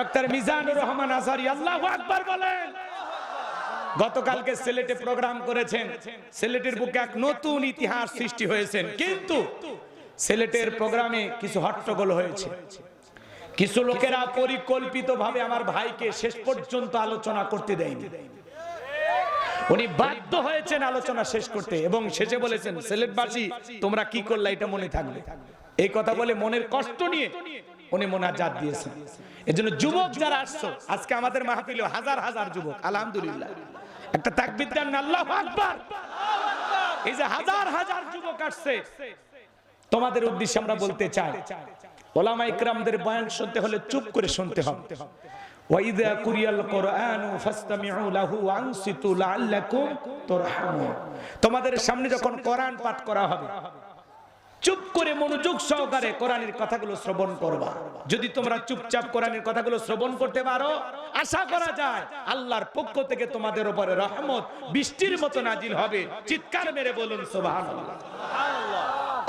Doctor Mizanur Rahman Azhari আল্লাহ আকবার বলেন। গতকালকে সিলেটে প্রোগ্রাম করেছেন। সিলেটের বুকে এক নতুন ইতিহাস সৃষ্টি হয়েছেন। কিন্তু সিলেটের প্রোগ্রামে কিছু হট্টগোল হয়েছে। কিছু লোকেরা পরিকল্পিতভাবে আমার ভাইকে শেষ পর্যন্ত আলোচনা করতে দেয়নি। উনি বাধ্য হয়েছেন আলোচনা শেষ করতে এবং শেষে বলেছেন, সিলেটবাসী, তোমরা কি করলা? এটা মনে থাকবে। এই কথা বলে মনের কষ্ট নিয়ে উনি মোনাজাত দিয়েছেন। এজন্য যুবক যারা আসছো, আজকে আমাদের মাহফিলে হাজার হাজার যুবক, আলহামদুলিল্লাহ। একটা তাকবীর দেন, আল্লাহু আকবার। এই যে হাজার হাজার যুবক আসছে, তোমাদের উদ্দেশ্যে আমরা বলতে চাই, ওলামা ইকরামদের বয়ান শুনতে হলে চুপ করে শুনতে হবে। ওয়াইদা কুরিয়াল কোরআন ফাসতামিউ লাহু ওয়ানসিতু লাআল্লাকুম তুরহামুন। তোমাদের সামনে যখন কোরআন পাঠ করা হবে চুপ করে মনোযোগ সহকারে কোরআনের কথাগুলো শ্রবণ করবা। যদি তোমরা চুপচাপ কোরআনের কথাগুলো শ্রবণ করতে পারো, আশা করা যায় আল্লাহর পক্ষ থেকে তোমাদের উপরে রহমত বৃষ্টির মতো নাজিল হবে। চিৎকার মেরে বলুন, সুবহানাল্লাহ।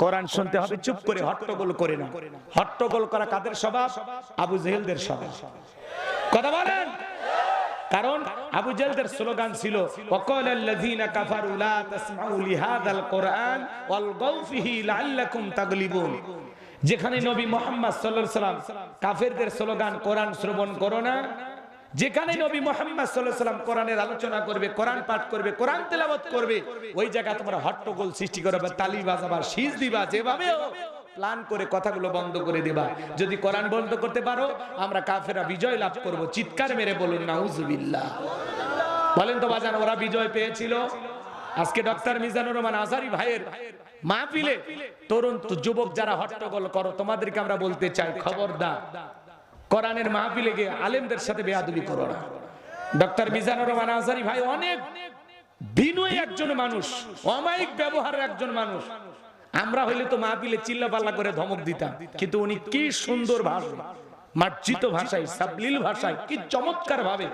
কোরআন শুনতে হবে, চুপ করে হট্টগোল করে না হট্টগোল করা কাদের স্বভাব? আবু জেহেলদের স্বভাব। কথা বলেন? কারণ আবু জেহেলদের স্লোগান ছিল ওয়াকাল যেখানে নবী মুহাম্মদ সাল্লাল্লাহু সাল্লাম কাফেরদের স্লোগান, কোরআন শ্রবণ করো না। যেখানে নবী মোহাম্মদ সাল্লাল্লাহু সাল্লাম কোরআনের আলোচনা করবে, কোরআন পাঠ করবে, কোরআন তেলাওয়াত করবে, ওই জায়গা তোমরা হট্টগোল সৃষ্টি করবে তালি বাজাবা শীষ দিবা, যেভাবে প্ল্যান করে কথাগুলো বন্ধ করে দিবা। যদি কোরআন বন্ধ করতে পারো, আমরা কাফেরা বিজয় লাভ করব। চিৎকার মেরে বলুন, নাউজুবিল্লাহ। বলেন তো, বাজান, ওরা বিজয় পেয়েছিল? আজকে ডক্টর মিজানুর রহমান আজারি ভাইয়ের মাহফিলে তরুণ যুবক যারা হট্টগোল করো, তোমাদেরকে আমরা বলতে চাই, খবরদার, কোরআনের মাহফিলে গিয়ে আলেমদের সাথে বেয়াদবি করো না। ডক্টর মিজানুর রহমান আজারি ভাই অনেক বিনয়ী একজন মানুষ, অমায়িক ব্যবহারের একজন মানুষ। আমরা হইলে তো মাহফিলে চিল্লা পাল্লা করে ধমক দিতাম। কিন্তু উনি কি সুন্দর ভাষা মার্জিত ভাষায়, সাবলীল ভাষায়, কি চমৎকার ভাবে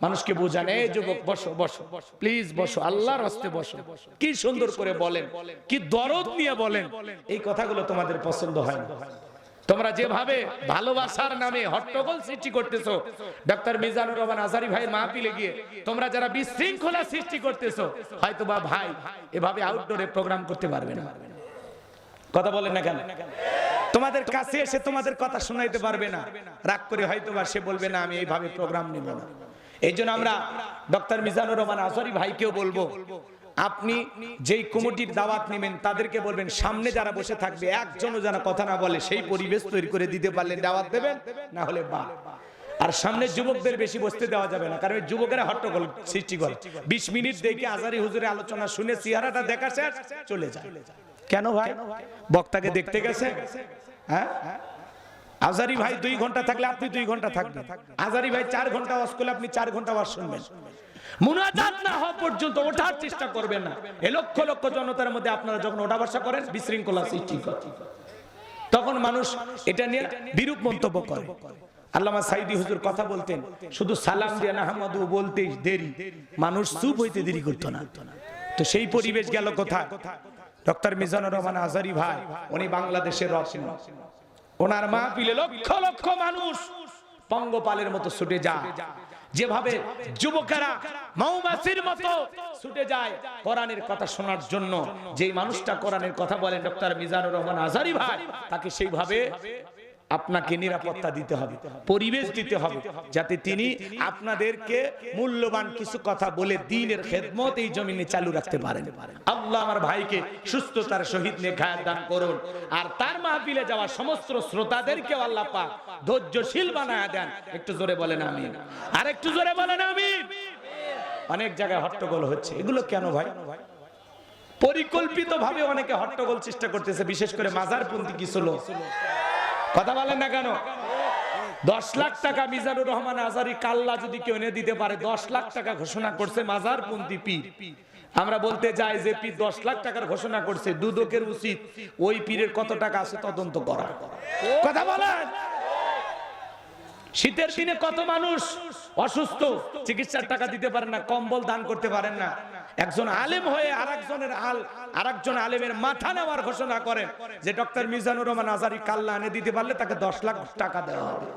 মানুষকে বোঝান, এই যুবক, বসো বসো প্লিজ বসো, আল্লাহর হস্তে বসো। কি সুন্দর করে বলেন, কি দরদ নিয়ে বলেন। এই কথাগুলো তোমাদের পছন্দ হয় না। তোমরা যেভাবে ভালোবাসার নামে হট্টগোল সৃষ্টি করতেছো ডক্টর মিজানুর রহমান আজারি ভাইয়ের মাহফিলে গিয়ে তোমরা যারা বিশৃঙ্খলা সৃষ্টি করতেছো হয়তো বা ভাই এভাবে আউটডোরে প্রোগ্রাম করতে পারবে না। কথা বলেন না কেন? তোমাদের কাছে এসে তোমাদের কথা শোনাইতে পারবে না। রাগ করে হয়তো বা সে বলবে, না, আমি এইভাবে প্রোগ্রাম নিব না। এই জন্য আমরা ডক্টর মিজানুর রহমান আজহারি ভাইকেও বলব, আপনি যেই কমিটির দাওয়াত নেবেন, তাদেরকে বলবেন, সামনে যারা বসে থাকবে, একজনও যেন কথা না বলে, সেই পরিবেশ তৈরি করে দিতে পারলে দাওয়াত দেবেন, না হলে বা। আর সামনে যুবকদের বেশি বসতে দেওয়া যাবে না, কারণ যুবকেরা হট্টগোল সৃষ্টি করে। বিশ মিনিট দেখে আজারি হুজুরে আলোচনা শুনে চেহারাটা দেখা শেষ, চলে যায়। কেন ভাই? বক্তাকে দেখতে গেছে? হ্যাঁ? আজারি ভাই দুই ঘণ্টা থাকলে আপনি দুই ঘণ্টা থাকবেন। আজারি ভাই চার ঘণ্টা ওয়াজ করলে আপনি চার ঘণ্টা ওয়াজ শুনবেন। মুনাজাত না হওয়া পর্যন্ত ওঠার চেষ্টা করবেন না। এ লক্ষ লক্ষ জনতার মধ্যে আপনারা যখন ওঠা বসা করেন, বিশৃঙ্খলা সৃষ্টি করে। তখন মানুষ এটা নিয়ে বিরূপ মন্তব্য করে। আল্লামা সাইদি হুজুর কথা বলতেন, শুধু সালাম দিয়ে না আহমদু বলতে দেরি। মানুষ চুপ হইতে দেরি করতো না। তো সেই পরিবেশ গেল কোথায়? ডক্টর মিজানুর রহমান আজারি ভাই, উনি বাংলাদেশের রত্ন। ওনার মা পিলে লক্ষ লক্ষ মানুষ পঙ্গপালের মতো ছুটে যায়। যেভাবে যুবকেরা মৌমাছির মতো ছুটে যায় কোরআনের কথা শোনার জন্য। যেই মানুষটা কোরআনের কথা বলেন, ডক্টর মিজানুর রহমান আজারি ভাই, তাকে সেইভাবে আপনাকে নিরাপত্তা দিতে হবে পরিবেশ দিতে হবে যাতে তিনি আপনাদেরকে মূল্যবান কিছু কথা বলে দিনের খেদমত এই জমিনে চালু রাখতে পারেন। আল্লাহ আমার ভাইকে সুস্থতার সহিত নেখায়াত দান করুন। আর তার মাহফিলে যাওয়া সমস্ত শ্রোতাদেরকে আল্লাহ পাক ধৈর্যশীল বানায় দেন। একটু জোরে বলেন আমি আর একটু জোরে বলেন আমি অনেক জায়গায় হট্টগোল হচ্ছে। এগুলো কেন ভাই? পরিকল্পিত ভাবে অনেকে হট্টগোল চেষ্টা করতেছে বিশেষ করে মাজারপন্থী কিছু লোক। কথা বলেন না কেন? দশ লাখ টাকা মিজানুর রহমান আজারি কাল্লা যদি কেউ এনে দিতে পারে, দশ লাখ টাকা ঘোষণা করছে মাজার পন্থী পীর। আমরা বলতে চাই যে পীর দশ লাখ টাকার ঘোষণা করছে, দুদকের উচিত, ওই পীরের কত টাকা আছে তদন্ত করা কথা বলেন! শীতের দিনে কত মানুষ অসুস্থ, চিকিৎসার টাকা দিতে পারেন না, কম্বল দান করতে পারেন না। একজন আলেম হয়ে আরেকজনের আল, আরেকজন আলেমের মাথা নেওয়ার ঘোষণা করেন যে ডক্টর মিজানুর রহমান আজারি কাল্লা এনে দিতে পারলে তাকে দশ লাখ টাকা দেওয়া হবে।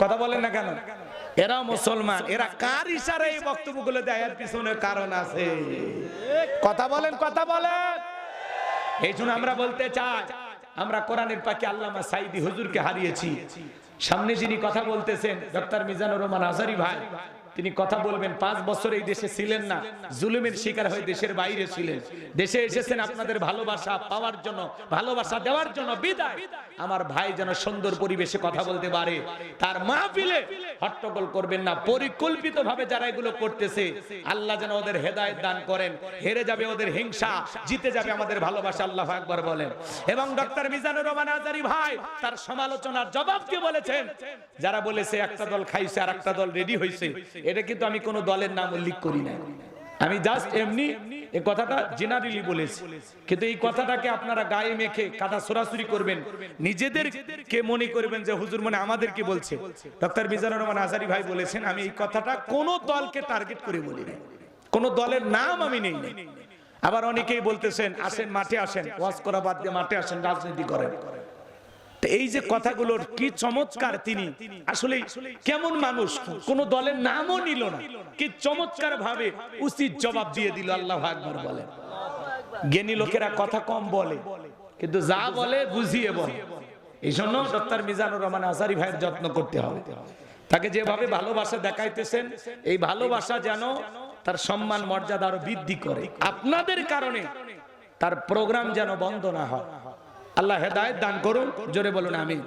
কথা বলেন না কেন? এরা মুসলমান, এরা কার ইশারা এই বক্তব্যগুলো দেয়? এর পিছনে কারণ আছে। কথা বলেন কথা বলেন। এই জন্য আমরা বলতে চাই আমরা কোরআনের পাখি আল্লামা সাইদি হুজুরকে হারিয়েছি। সামনে যিনি কথা বলতেছেন, ডক্টর মিজানুর রহমান আজারি ভাই তিনি কথা বলবেন, পাঁচ বছর এই দেশে ছিলেন না, জুলুমের শিকার হয়ে দেশের বাইরে ছিলেন। দেশে এসেছেন আপনাদের ভালোবাসা পাওয়ার জন্য, ভালোবাসা দেওয়ার জন্য বিদায়। আমার ভাই যেন সুন্দর পরিবেশে কথা বলতে পারে, তার মাহফিলে হট্টগোল করবেন না। পরিকল্পিত ভাবে যারা এগুলো করতেছে, আল্লাহ যেন ওদের হেদায়েত দান করেন। হেরে যাবে ওদের হিংসা, জিতে যাবে আমাদের ভালোবাসা, আল্লাহ আকবার বলেন। এবং ডক্টর মিজানুর রহমান আজারি ভাই, তার সমালোচনার জবাব দিয়ে বলেছেন? যারা বলেছে, একটা দল খাইছে আর একটা দল রেডি হয়েছে এটা কিন্তু আমি কোনো দলের নাম উল্লেখ করি না আমি জাস্ট এমনি এই কথাটা জেনারেলি বলেছি। কিন্তু এই কথাটাকে আপনারা গায়ে মেখে কাদা সরাসরি করবেন। নিজেদেরকে মনে করবেন যে হুজুর মানে আমাদেরকে বলছে? ডক্টর মিজানুর রহমান আজারি ভাই বলেছেন, আমি এই কথাটা কোন দলকে টার্গেট করে বলি না কোন দলের নাম আমি নেই। আবার অনেকেই বলতেছেন, আসেন, মাঠে আসেন। ওয়াজ করা বাদ দিয়ে মাঠে আসেন, রাজনীতি করেন। এই যে কথাগুলোর কি চমৎকার তিনি। আসলে কেমন মানুষ? কোন দলের নামও নিল না। কি চমৎকার ভাবে উচিত জবাব দিয়ে দিল, আল্লাহ আকবর বলে। জ্ঞানী লোকেরা কথা কম বলে, কিন্তু যা বলে বুঝিয়ে বলে। এই জন্য ডক্টর মিজানুর রহমান আজারি ভাইয়ের যত্ন করতে হবে। তাকে যেভাবে ভালোবাসা দেখাইতেছেন, এই ভালোবাসা যেন তার সম্মান, মর্যাদা আরও বৃদ্ধি করে। আপনাদের কারণে তার প্রোগ্রাম যেন বন্ধ না হয়। আল্লাহ হেদায়েত দান করুন। জোরে বলুন, আমিন।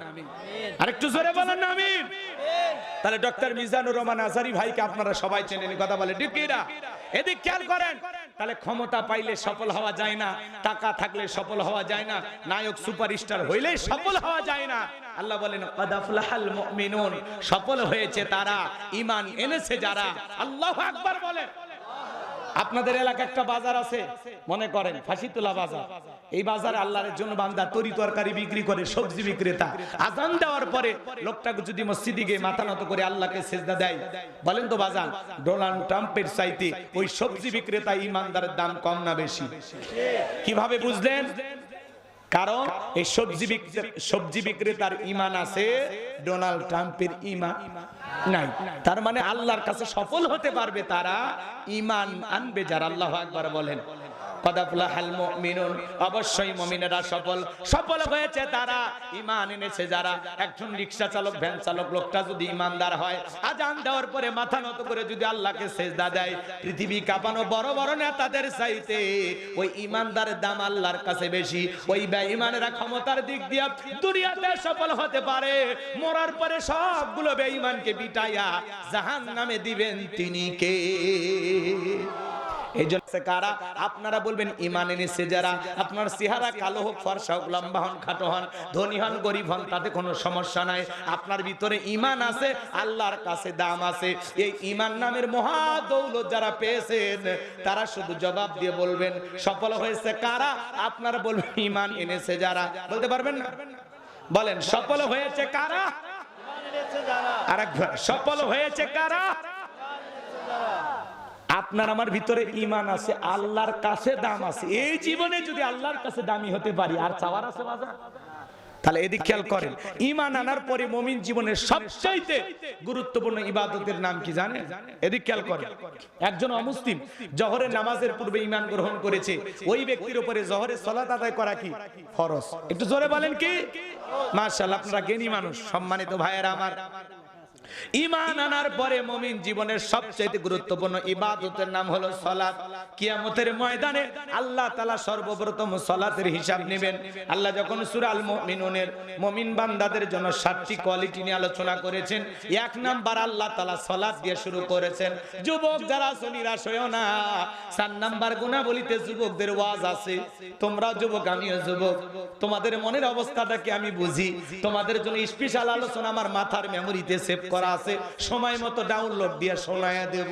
আরেকটু জোরে বলুন না আমিন। তাহলে ডক্টর মিজানুর রহমান আজারি ভাইকে আপনারা সবাই চেনেন কথা বলে। ডিকিরা এদিক খেয়াল করেন। তাহলে ক্ষমতা পাইলে সফল হওয়া যায় না, টাকা থাকলে সফল হওয়া যায় না, নায়ক সুপারস্টার হইলে সফল হওয়া যায় না। আল্লাহ বলেন, কদ আফলাহাল মুমিনুন। সফল হয়েছে তারা, ঈমান এনেছে যারা। আল্লাহু আকবার বলেন। আপনাদের এলাকা একটা বাজার আছে, মনে করেন, ফাঁসিতলা বাজার। এই বাজারে আল্লাহর জন্য বান্দা তরি তরকারি বিক্রি করে, সবজি বিক্রেতা। আজান দেওয়ার পরে লোকটাকে যদি মসজিদে গিয়ে মাথা নত করে আল্লাহকে সেজদা দেয়, বলেন তো বাজান, ডোনাল্ড ট্রাম্পের চাইতে ওই সবজি বিক্রেতা ইমানদারের দাম কম না বেশি? কীভাবে বুঝলেন? কারণ এই সবজি সবজি বিক্রেতার ইমান আছে ডোনাল্ড ট্রাম্পের ইমান নাই। তার মানে আল্লাহর কাছে সফল হতে পারবে তারা। ইমান আনবে যারা আল্লাহ একবার বলেন। অবশ্যই মুমিনেরা সফল। সফল হয়েছে তারা। ঈমান এনেছে যারা। একজন রিকশা চালক, ভ্যান চালক, লোকটা যদি ইমানদার হয়, আজান দেওয়ার পরে মাথা নত করে যদি আল্লাহকে সেজদা দেয়, পৃথিবী কাঁপানো বড় বড় নেতাদের চাইতে ওই ইমানদারের দাম আল্লাহর কাছে বেশি। ওই বেঈমানেরা ক্ষমতার দিক দিয়ে দুনিয়াতে সফল হতে পারে। মরার পরে সবগুলো বেঈমানকে বিটাইয়া জাহান নামে দিবেন তিনি কে? এই জন্য কারা আপনারা বলবেন যারা আপনার চেহারা কালো হোক, ফর্সা হোক, লম্বা হন, খাটো হন, ধনী হন, গরিব হন, তাতে কোনো সমস্যা নাই। আপনার ভিতরে ইমান আছে, আল্লাহর কাছে দাম আছে। এই ইমান নামের মহা দৌলত যারা পেয়েছেন, তারা শুধু জবাব দিয়ে বলবেন, সফল হয়েছে কারা? আপনারা বলবেন, ইমান এনেছে যারা। বলতে পারবেন না? বলেন, সফল হয়েছে কারা? আরেকবার, সফল হয়েছে কারা? আপনার আমার ভিতরে ইমান আছে, আল্লাহর কাছে দাম আছে। এই জীবনে যদি আল্লাহর কাছে দামি হতে পারি, আর চাওয়ার আছে বাজার? তাহলে এদিক খেয়াল করেন ইমান আনার পরে মমিন জীবনের সবচাইতে গুরুত্বপূর্ণ ইবাদতের নাম কি জানেন? এদিক খেয়াল করেন, একজন অমুসলিম জহরের নামাজের পূর্বে ইমান গ্রহণ করেছে, ওই ব্যক্তির উপরে জহরের সলাত আদায় করা কি? ফরজ। একটু জোরে বলেন কি? মাশাআল্লাহ, আপনারা জ্ঞানী মানুষ, সম্মানিত ভাইয়েরা আমার। ইমান আনার পরে মমিন জীবনের সবচেয়ে গুরুত্বপূর্ণ ইবাদতের নাম হলো সলাত। কিয়ামতের ময়দানে আল্লাহ তাআলা সর্বপ্রথম সলাতের হিসাব নেবেন। আল্লাহ যখন সূরা আল মুমিনুনের মুমিন বান্দাদের জন্য সাতটি কোয়ালিটি নিয়ে আলোচনা করেছেন, এক নাম্বার আল্লাহ তাআলা সলাত দিয়ে শুরু করেছেন, যুবক যারা আছো নিরাশ হইও না, চার নাম্বার গুণাবলীতে যুবকদের ওয়াজ আছে। তোমরা যুবক, আমিও যুবক। তোমাদের মনের অবস্থাটাকে আমি বুঝি? তোমাদের জন্য স্পেশাল আলোচনা আমার মাথার মেমোরিতে সেভ করা আছে। সময় মতো ডাউনলোড দিয়ে শোনায়া দেব।